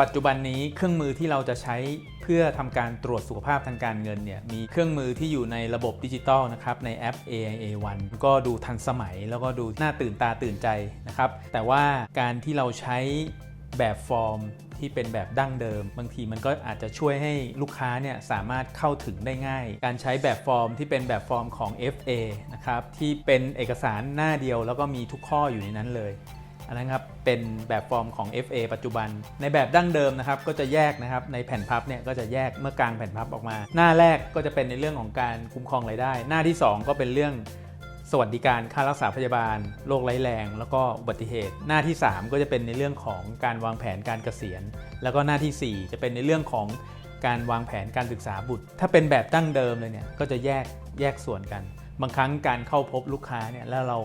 ปัจจุบันนี้เครื่องมือที่เราจะใช้เพื่อทำการตรวจสุขภาพทางการเงินเนี่ยมีเครื่องมือที่อยู่ในระบบดิจิตอลนะครับในแอป AIA One ก็ดูทันสมัยแล้วก็ดูน่าตื่นตาตื่นใจนะครับ แต่ว่าการที่เราใช้แบบฟอร์มที่เป็นแบบดั้งเดิม บางทีมันก็อาจจะช่วยให้ลูกค้าเนี่ยสามารถเข้าถึงได้ง่าย การใช้แบบฟอร์มที่เป็นแบบฟอร์มของ FA นะครับที่เป็นเอกสารหน้าเดียวแล้วก็มีทุกข้ออยู่ในนั้นเลย อันนั้นครับเป็นแบบฟอร์มของ FA ปัจจุบัน ในแบบดั้งเดิมนะครับก็จะแยกนะครับในแผ่นพับเนี่ยก็จะแยกเมื่อกลางแผ่นพับออกมา หน้าแรกก็จะเป็นในเรื่องของการคุ้มครองรายได้ หน้าที่ 2 ก็เป็นเรื่องสวัสดิการค่ารักษาพยาบาลโรคไร้แรง แล้วก็อุบัติเหตุ หน้าที่ 3 ก็จะเป็นในเรื่องของการวางแผนการเกษียณ แล้วก็หน้าที่ 4 จะเป็นในเรื่องของการวางแผนการศึกษาบุตร ถ้าเป็นแบบดั้งเดิมเลยเนี่ยก็จะแยกแยกส่วนกัน บางครั้งการเข้าพบลูกค้าเนี่ยแล้วเรา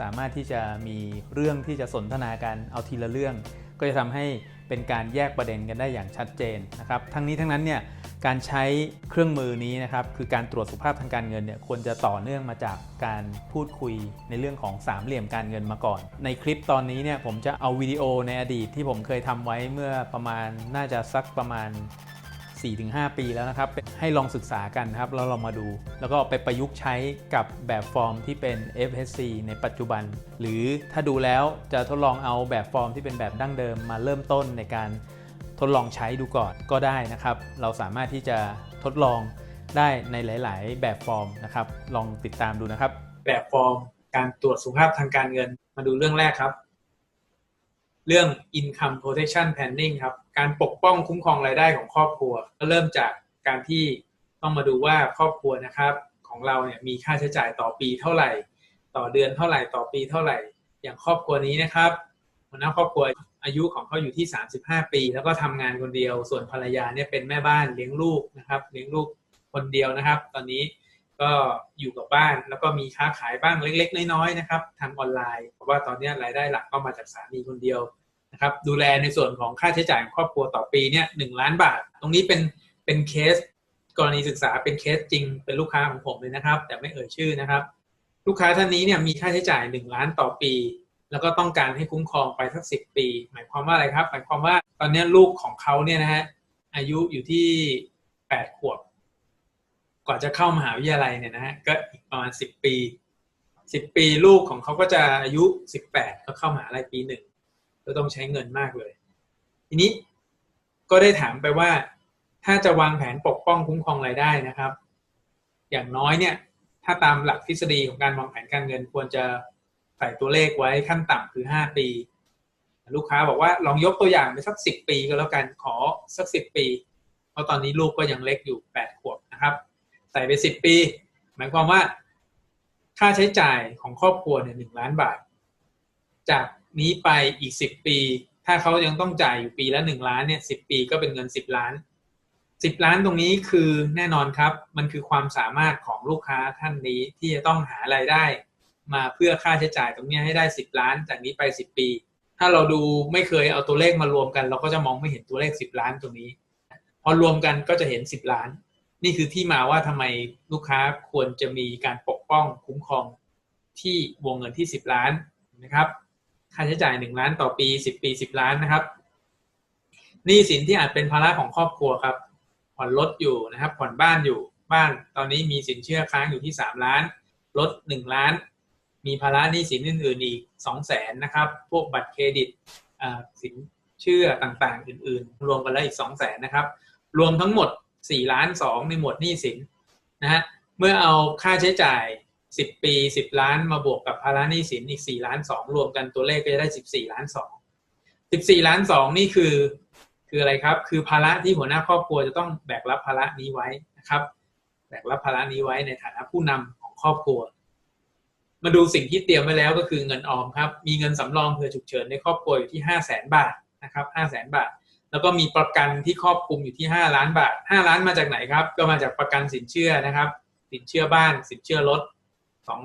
สามารถที่จะมีเรื่องที่จะสนทนากันเอาทีละเรื่อง ก็จะทำให้เป็นการแยกประเด็นกันได้อย่างชัดเจนนะครับ ทั้งนี้ทั้งนั้นเนี่ยการใช้เครื่องมือนี้นะครับคือการตรวจสุขภาพทางการเงินเนี่ยควรจะต่อเนื่องมาจากการพูดคุยในเรื่องของสามเหลี่ยมการเงินมาก่อน ในคลิปตอนนี้เนี่ยผมจะเอาวิดีโอในอดีตที่ผมเคยทำไว้เมื่อประมาณน่าจะสักประมาณ 4-5 ปีแล้วนะครับ ให้ลองศึกษากันนะครับ แล้วเรามาดู แล้วก็ไปประยุกต์ใช้กับแบบฟอร์มที่เป็น FSC ในปัจจุบัน หรือถ้าดูแล้วจะทดลองเอาแบบฟอร์มที่เป็นแบบดั้งเดิมมาเริ่มต้นในการทดลองใช้ดูก่อนก็ได้นะครับ เราสามารถที่จะทดลองได้ในหลาย ๆ แบบฟอร์มนะครับ ลองติดตามดูนะครับ แบบฟอร์มการตรวจสุขภาพทางการเงิน มาดูเรื่องแรกครับ เรื่อง income protection planning ครับ การปกป้องคุ้มครองรายได้ของครอบครัว ก็เริ่มจากการที่ต้องมาดูว่าครอบครัวนะครับของเราเนี่ยมีค่าใช้จ่ายต่อปีเท่าไหร่ ต่อเดือนเท่าไหร่ต่อปีเท่าไหร่ อย่างครอบครัวนี้นะครับหัวหน้าครอบครัวอายุของเขาอยู่ที่ 35 ปี แล้วก็ทำงานคนเดียว ส่วนภรรยาเนี่ยเป็นแม่บ้านเลี้ยงลูกนะครับ เลี้ยงลูกคนเดียวนะครับ ตอนนี้ก็อยู่กับบ้านแล้วก็มีค้าขายบ้างเล็ก ๆ น้อยๆนะครับทางออนไลน์เพราะว่าตอนนี้รายได้หลักก็มาจากสามีคนเดียว นะครับดูแลในส่วนของค่าใช้จ่ายของครอบครัวต่อปีเนี่ยหล้านบาท ตรงนี้เป็นเป็นเคส กรณีศึกษาเป็นเคสจริงเป็นลูกค้าของผมเลยนะครับ แต่ไม่เอ่ยชื่อนะครับ ลูกค้าท่านนี้เนี่ยมีค่าใช้จ่าย 1 ล้านต่อปี แล้วก็ต้องการให้คุ้มครองไปสักสิปี หมายความว่าอะไรครับ หมายความว่าตอนนี้ลูกของเขาเนี่ยนะฮะอายุอยู่ที่ 8 ขวบกว่าจะเข้ามหาวิทยาลัยเนี่ยนะฮะก็อีกประมาณสิบปีสิบปีลูกของเขาก็จะอายุสิบแปดก็เข้ามหาลัยปีหนึ่ง ก็ต้องใช้เงินมากเลย ทีนี้ก็ได้ถามไปว่า ถ้าจะวางแผนปกป้องคุ้มครองรายได้นะครับ อย่างน้อยเนี่ย ถ้าตามหลักทฤษฎีของการวางแผนการเงินควรจะใส่ตัวเลขไว้ขั้นต่ำคือห้าปี ลูกค้าบอกว่าลองยกตัวอย่างไปสักสิบปีก็แล้วกันขอสักสิบปีเพราะตอนนี้ลูกก็ยังเล็กอยู่แปดขวบนะครับ ใส่ไปสิบปี หมายความว่า ค่าใช้จ่ายของครอบครัวเนี่ยหนึ่งล้านบาท จาก นี้ไปอีกสิบปี ถ้าเขายังต้องจ่ายอยู่ปีละหนึ่งล้านเนี่ยสิบปีก็เป็นเงินสิบล้านสิบล้านตรงนี้คือแน่นอนครับ มันคือความสามารถของลูกค้าท่านนี้ที่จะต้องหาไรายได้ มาเพื่อค่าใช้จ่ายตรงนี้ให้ได้สิบล้าน จากนี้ไปสิบปี ถ้าเราดูไม่เคยเอาตัวเลขมารวมกัน เราก็จะมองไม่เห็นตัวเลขสิบล้านตรงนี้ พอรวมกันก็จะเห็นสิบล้าน นี่คือที่มาว่าทำไมลูกค้าควรจะมีการปกป้องคุ้มครองที่วงเงินที่10ล้านนะครับ ค่าใช้จ่าย1ล้านต่อปี10ปี10ล้านนะครับหนี้สินที่อาจเป็นภาระของครอบครัวครับผ่อนรถอยู่นะครับ ผ่อนบ้านอยู่บ้านตอนนี้มีสินเชื่อค้างอยู่ที่3ล้านรถ1ล้าน มีภาระหนี้สินอื่นๆอีก2แสนนะครับ พวกบัตรเครดิตสินเชื่อต่างๆ อื่นๆ รวมกันแล้วอีก2แสนนะครับ รวมทั้งหมดสี่ล้านสองในหมวดหนี้สินนะฮะเมื่อเอาค่าใช้จ่าย สิบปีสิบล้านมาบวกกับภาระหนี้สินอีกสี่ล้านสองรวมกันตัวเลขก็จะได้สิบสี่ล้านสองสิบสี่ล้านสองนี่คือ คืออะไรครับ คือภาระที่หัวหน้าครอบครัวจะต้องแบกรับภาระนี้ไว้นะครับ แบกรับภาระนี้ไว้ในฐานะผู้นำของครอบครัว มาดูสิ่งที่เตรียมไว้แล้วก็คือเงินออมครับ มีเงินสำรองเผื่อฉุกเฉินในครอบครัวอยู่ที่ห้าแสนบาทนะครับห้าแสนบาท แล้วก็มีประกันที่ครอบคลุมอยู่ที่5ล้านบาท5ล้านมาจากไหนครับ ก็มาจากประกันสินเชื่อนะครับ สินเชื่อบ้าน สินเชื่อรถ สอง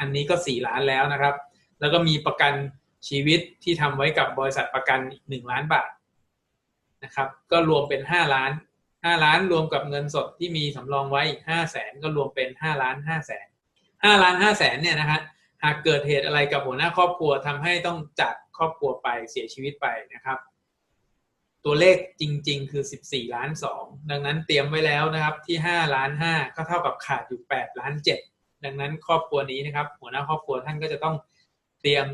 อันนี้ก็4ล้านแล้วนะครับ แล้วก็มีประกันชีวิตที่ทำไว้กับบริษัทประกันอีก1ล้านบาทนะครับ ก็รวมเป็น5ล้าน5ล้านรวมกับเงินสดที่มีสำรองไว้อีก5แสนก็รวมเป็น5ล้าน5แสน5ล้าน5แสนเนี่ยนะฮะหากเกิดเหตุอะไรกับหัวหน้าครอบครัวทำให้ต้องจากครอบครัวไปเสียชีวิตไปนะครับ ตัวเลขจริง ๆ คือ 14 ล้าน 2 ดังนั้นเตรียมไว้แล้วนะครับที่ 5 ล้าน 5 ก็เท่ากับขาดอยู่ 8 ล้าน 7 ดังนั้นครอบครัวนี้นะครับ หัวหน้าครอบครัวท่านก็จะต้องเตรียม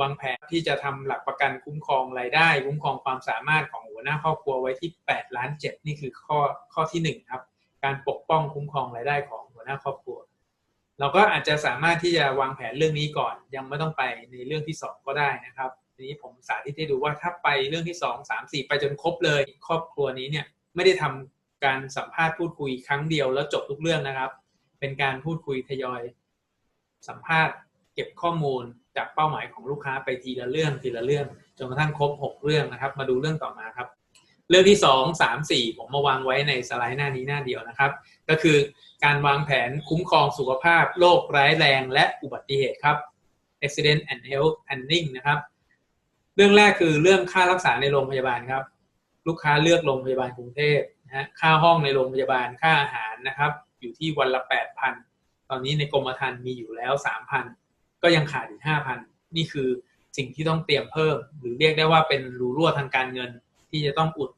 วางแผนที่จะทำหลักประกันคุ้มครองรายได้ คุ้มครองความสามารถของหัวหน้าครอบครัวไว้ที่8ล้าน7นี่คือข้อข้อที่1ครับการปกป้องคุ้มครองรายได้ของหัวหน้าครอบครัว เราก็อาจจะสามารถที่จะวางแผนเรื่องนี้ก่อน ยังไม่ต้องไปในเรื่องที่ 2 ก็ได้นะครับทีนี้ผมสาธิตให้ดูว่าถ้าไปเรื่องที่ 2 3 4 ไปจนครบเลย ครอบครัวนี้เนี่ยไม่ได้ทำการสัมภาษณ์พูดคุยครั้งเดียวแล้วจบทุกเรื่องนะครับ เป็นการพูดคุยทยอย สัมภาษณ์ เก็บข้อมูลจากเป้าหมายของลูกค้าไปทีละเรื่องทีละเรื่องจนกระทั่งครบ 6 เรื่องนะครับ มาดูเรื่องต่อมาครับ เรื่องที่ 2 3 4 ผมมาวางไว้ในสไลด์หน้านี้หน้าเดียวนะครับ ก็คือการวางแผนคุ้มครองสุขภาพโรคร้ายแรงและอุบัติเหตุครับ accident and health planning นะครับ เรื่องแรกคือเรื่องค่ารักษาในโรงพยาบาลครับ ลูกค้าเลือกโรงพยาบาลกรุงเทพนะฮะค่าห้องในโรงพยาบาลค่าอาหารนะครับ อยู่ที่วันละ8,000ตอนนี้ในกรมธรรม์มีอยู่แล้ว3,000ก็ยังขาดอีก5,000นี่คือสิ่งที่ต้องเตรียมเพิ่ม หรือเรียกได้ว่าเป็นรูรั่วทางการเงิน ที่จะต้องอุด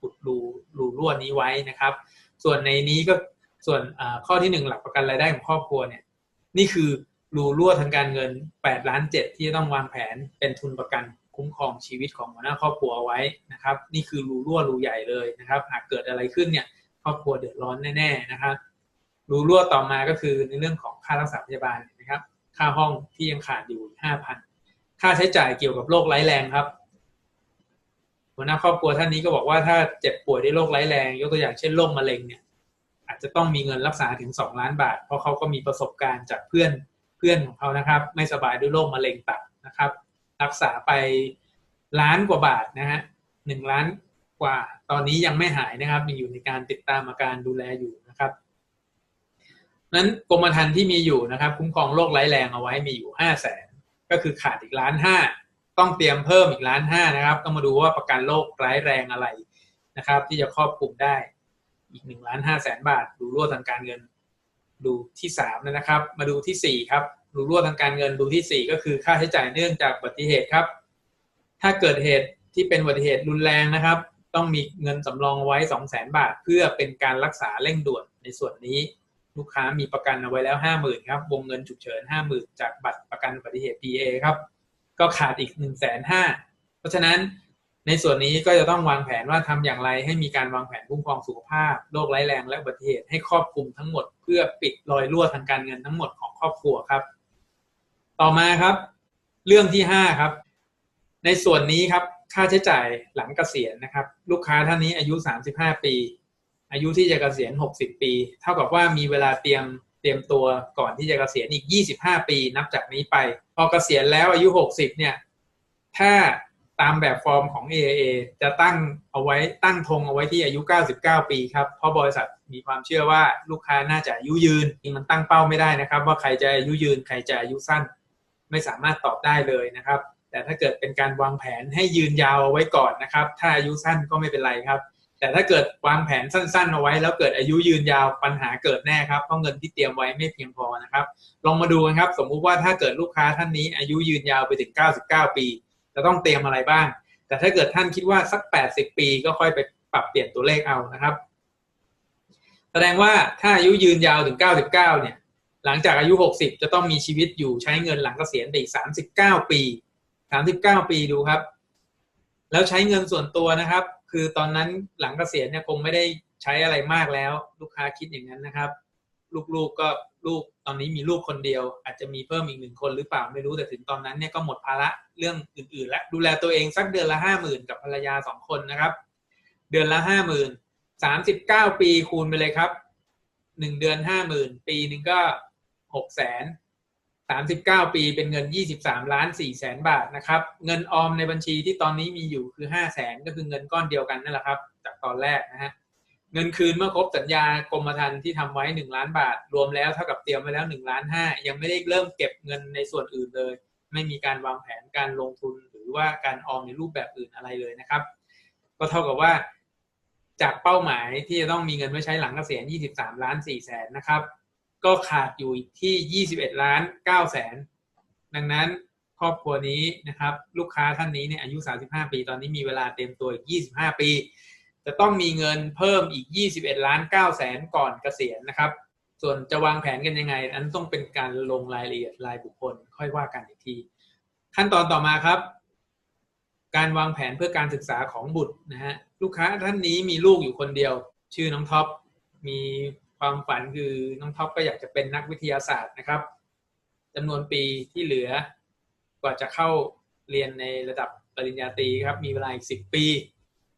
อุดรูรูรั่วนี้ไว้นะครับ ส่วนในนี้ก็ส่วนข้อที่หนึ่งหลักประกันรายได้ของครอบครัวเนี่ยนี่คือรูรั่วทางการเงิน8ล้าน7ที่จะต้องวางแผนเป็นทุนประกันคุ้มครองชีวิตของหัวหน้าครอบครัวไว้นะครับ นี่คือรูรั่วรูใหญ่เลยนะครับ หากเกิดอะไรขึ้นเนี่ยครอบครัวเดือดร้อนแน่ๆนะครับ รูรั่วต่อมาก็คือในเรื่องของค่ารักษาพยาบาลนะครับ ค่าห้องที่ยังขาดอยู่5,000ค่าใช้จ่ายเกี่ยวกับโรคร้ายแรงครับหัวหน้าครอบครัวท่านนี้ก็บอกว่าถ้าเจ็บป่วยด้วยโรคร้ายแรง ยกตัวอย่างเช่นโรคมะเร็งเนี่ย อาจจะต้องมีเงินรักษาถึง2ล้านบาท เพราะเขาก็มีประสบการณ์จากเพื่อนเพื่อนของเขานะครับ ไม่สบายด้วยโรคมะเร็งตับนะครับ รักษาไปล้านกว่าบาทนะฮะหนึ่งล้านกว่า ตอนนี้ยังไม่หายนะครับมีอยู่ในการติดตามอาการดูแลอยู่นะครับ นั้นกรมธรรม์ที่มีอยู่นะครับ คุ้มครองโรคร้ายแรงเอาไว้มีอยู่ห้าแสนก็คือขาดอีกล้านห้าต้องเตรียมเพิ่มอีกล้านห้านะครับ ต้องมาดูว่าประกันโรคร้ายแรงอะไรนะครับ ที่จะครอบคลุมได้อีกหนึ่งล้านห้าแสนบาท ดูรั่วทางการเงิน ดูที่สามนะครับ มาดูที่สี่ครับ ดูรั่วทางการเงินดูที่สี่ก็คือค่าใช้จ่ายเนื่องจากอุบัติเหตุครับ ถ้าเกิดเหตุที่เป็นอุบัติเหตุรุนแรงนะครับ ต้องมีเงินสำรองไว้2 0 0 0 0 0บาท เพื่อเป็นการรักษาเร่งด่วนในส่วนนี้ ลูกค้ามีประกันเอาไว้แล้ว50,000ครับ วงเงินฉุกเฉิน50,000จากบัตรประกันอุบัติเหตุ PA ครับ ก็ขาดอีก1 5 0 0 0 0เพราะฉะนั้นในส่วนนี้ก็จะต้องวางแผนว่าทำอย่างไรให้มีการวางแผนคุ้มครองสุขภาพโรคร้ายแรงและอุบัติเหตุให้ครอบคลุมทั้งหมดเพื่อปิดรอยรั่วทางการเงินทั้งหมดของครอบครัวครับ ต่อมาครับ เรื่องที่5ครับ ในส่วนนี้ครับค่าใช้จ่ายหลังเกษียณนะครับ ลูกค้าท่านนี้อายุ 35 ปี อายุที่จะเกษียณ 60 ปี เท่ากับว่ามีเวลาเตรียมเตรียมตัวก่อนที่จะเกษียณอีก 25 ปีนับจากนี้ไป พอเกษียณแล้วอายุ 60 เนี่ย ถ้าตามแบบฟอร์มของ AIA จะตั้งเอาไว้ตั้งธงเอาไว้ที่อายุ 99 ปีครับ เพราะบริษัทมีความเชื่อว่าลูกค้าน่าจะอายุยืนมันตั้งเป้าไม่ได้นะครับ ว่าใครจะอายุยืนใครจะอายุสั้น ไม่สามารถตอบได้เลยนะครับ แต่ถ้าเกิดเป็นการวางแผนให้ยืนยาวเอาไว้ก่อนนะครับ ถ้าอายุสั้นก็ไม่เป็นไรครับ แต่ถ้าเกิดวางแผนสั้นๆเอาไว้ แล้วเกิดอายุยืนยาวปัญหาเกิดแน่ครับเพราะเงินที่เตรียมไว้ไม่เพียงพอนะครับ ลองมาดูกันครับ สมมุติว่าถ้าเกิดลูกค้าท่านนี้อายุยืนยาวไปถึง 99 ปี จะต้องเตรียมอะไรบ้าง แต่ถ้าเกิดท่านคิดว่าสัก 80 ปีก็ค่อยไปปรับเปลี่ยนตัวเลขเอานะครับ แสดงว่าถ้าอายุยืนยาวถึง 99 เนี่ยหลังจากอายุ 60 จะต้องมีชีวิตอยู่ใช้เงินหลังเกษียณอีก 39 ปี 39 ปีดูครับ แล้วใช้เงินส่วนตัวนะครับ คือตอนนั้นหลังเกษียณเนี่ยคงไม่ได้ใช้อะไรมากแล้ว ลูกค้าคิดอย่างนั้นนะครับ ลูกๆก็ลูกตอนนี้มีลูกคนเดียว อาจจะมีเพิ่มอีกหนึ่งคนหรือเปล่าไม่รู้แต่ถึงตอนนั้นเนี่ยก็หมดภาระเรื่องอื่นๆแล้วดูแลตัวเองสักเดือนละห้าหมื่นกับภรรยาสองคนนะครับ เดือนละห้าหมื่นสามสิบเก้าปีคูณไปเลยครับหนึ่งเดือนห้าหมื่นปีหนึ่งก็หกแสน สามสิบเก้าปีเป็นเงินยี่สิบสามล้านสี่แสนบาทนะครับ เงินออมในบัญชีที่ตอนนี้มีอยู่คือห้าแสนก็คือเงินก้อนเดียวกันนั่นแหละครับ จากตอนแรกนะฮะเงินคืนเมื่อครบสัญญากรมธรรม์ที่ทำไว้หนึ่งล้านบาท รวมแล้วเท่ากับเตรียมไว้แล้วหนึ่งล้านห้ายังไม่ได้เริ่มเก็บเงินในส่วนอื่นเลย ไม่มีการวางแผนการลงทุนหรือว่าการออมในรูปแบบอื่นอะไรเลยนะครับ ก็เท่ากับว่า จากเป้าหมายที่จะต้องมีเงินไว้ใช้หลังเกษียณ 23 ล้าน4แสนนะครับ ก็ขาดอยู่ที่ 21 ล้าน9แสน ดังนั้นครอบครัวนี้นะครับ ลูกค้าท่านนี้เนี่ยอายุ 35 ปี ตอนนี้มีเวลาเต็มตัวอีก 25 ปี จะต้องมีเงินเพิ่มอีก 21 ล้าน9แสนก่อนเกษียณนะครับ ส่วนจะวางแผนกันยังไง อันต้องเป็นการลงรายละเอียดรายบุคคล ค่อยว่ากันอีกที ขั้นตอนต่อมาครับ การวางแผนเพื่อการศึกษาของบุตรนะฮะลูกค้าท่านนี้มีลูกอยู่คนเดียว ชื่อน้องท็อปมี ความฝันคือน้องท็อปก็อยากจะเป็นนักวิทยาศาสตร์นะครับจำนวนปีที่เหลือกว่าจะเข้าเรียนในระดับปริญญาตรีครับ มีเวลาอีกสิบปี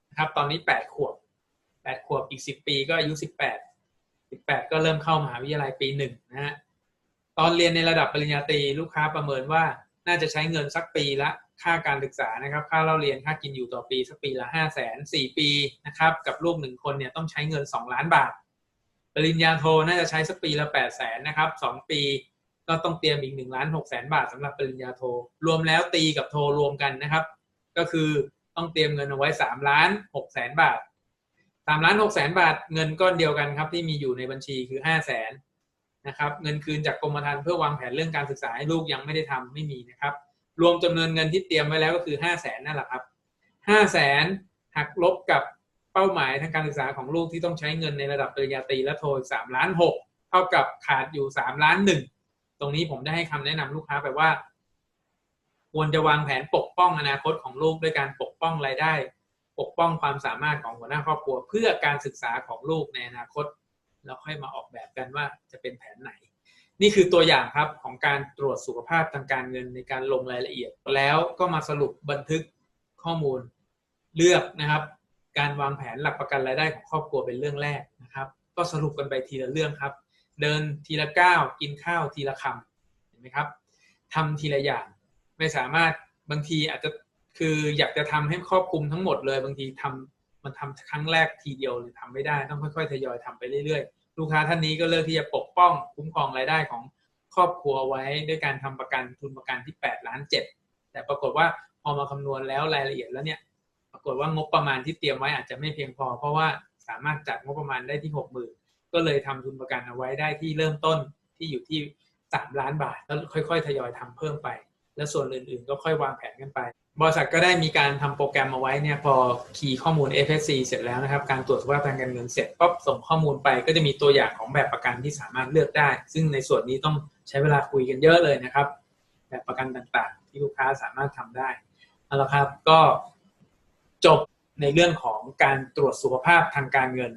นะครับ ตอนนี้แปดขวบแปดขวบอีกสิบปีก็อายุสิบแปดสิบแปดก็เริ่มเข้ามหาวิทยาลัยปีหนึ่งนะฮะตอนเรียนในระดับปริญญาตรีลูกค้าประเมินว่าน่าจะใช้เงินสักปีละค่าการศึกษานะครับ ค่าเล่าเรียนค่ากินอยู่ต่อปีสักปีละห้าแสนสี่ปีนะครับ กับลูกหนึ่งคนเนี่ยต้องใช้เงินสองล้านบาท ปริญญาโทน่าจะใช้สักปีละแปดแสนนะครับสองปีก็ต้องเตรียมอีกหนึ่งล้านหกแสนบาทสำหรับปริญญาโท รวมแล้วตีกับโทรวมกันนะครับ ก็คือต้องเตรียมเงินเอาไว้สามล้านหกแสนบาทสามล้านหกแสนบาทเงินก้อนเดียวกันครับที่มีอยู่ในบัญชีคือห้าแสนนะครับเงินคืนจากกรมธรรม์เพื่อวางแผนเรื่องการศึกษาให้ลูกยังไม่ได้ทำไม่มีนะครับ รวมจำนวนเงินที่เตรียมไว้แล้วก็คือห้าแสนนั่นแหละครับห้าแสนหักลบกับ เป้าหมายทางการศึกษาของลูกที่ต้องใช้เงินในระดับปริญญาตรีและโทสามล้านหกเท่ากับขาดอยู่สามล้านหนึ่งตรงนี้ผมได้ให้คำแนะนำลูกค้าไปว่า ควรจะวางแผนปกป้องอนาคตของลูกด้วยการปกป้องรายได้ ปกป้องความสามารถของหัวหน้าครอบครัว เพื่อการศึกษาของลูกในอนาคตแล้วค่อยมาออกแบบกันว่าจะเป็นแผนไหน นี่คือตัวอย่างครับของการตรวจสุขภาพทางการเงินในการลงรายละเอียด แล้วก็มาสรุปบันทึกข้อมูลเลือกนะครับ การวางแผนหลักประกันรายได้ของครอบครัวเป็นเรื่องแรกนะครับ ก็สรุปกันไปทีละเรื่องครับ เดินทีละก้าวกินข้าวทีละคำเห็นไหมครับทำทีละอย่าง ไม่สามารถบางทีอาจจะคืออยากจะทำให้ครอบคลุมทั้งหมดเลย บางทีทำมันทำครั้งแรกทีเดียวเลยทำไม่ได้ต้องค่อยๆทยอยทำไปเรื่อยๆ ลูกค้าท่านนี้ก็เลือกที่จะปกป้องคุ้มครองรายได้ของครอบครัวไว้ด้วยการทำประกันทุนประกันที่8ล้าน7แต่ปรากฏว่าพอมาคำนวณแล้วรายละเอียดแล้วเนี่ยากฏว่างบประมาณที่เตรียมไว้อาจจะไม่เพียงพอ เพราะว่าสามารถจัดงบประมาณได้ที่หกหมื่นก็เลยทำทุนประกันเอาไว้ได้ที่เริ่มต้นที่อยู่ที่สามล้านบาท แล้วค่อยๆ ทยอยทำเพิ่มไป แล้วส่วนอื่นๆ ก็ค่อยวางแผนกันไป บริษัทก็ได้มีการทำโปรแกรมเอาไว้เนี่ยพอคีย์ข้อมูล FSC เสร็จแล้วนะครับ การตรวจสภาพทางการเงินเสร็จปั๊บส่งข้อมูลไป ก็จะมีตัวอย่างของแบบประกันที่สามารถเลือกได้ ซึ่งในส่วนนี้ต้องใช้เวลาคุยกันเยอะเลยนะครับ แบบประกันต่างๆ ที่ลูกค้าสามารถทำได้เอาละครับก็ จบในเรื่องของการตรวจสุขภาพทางการเงิน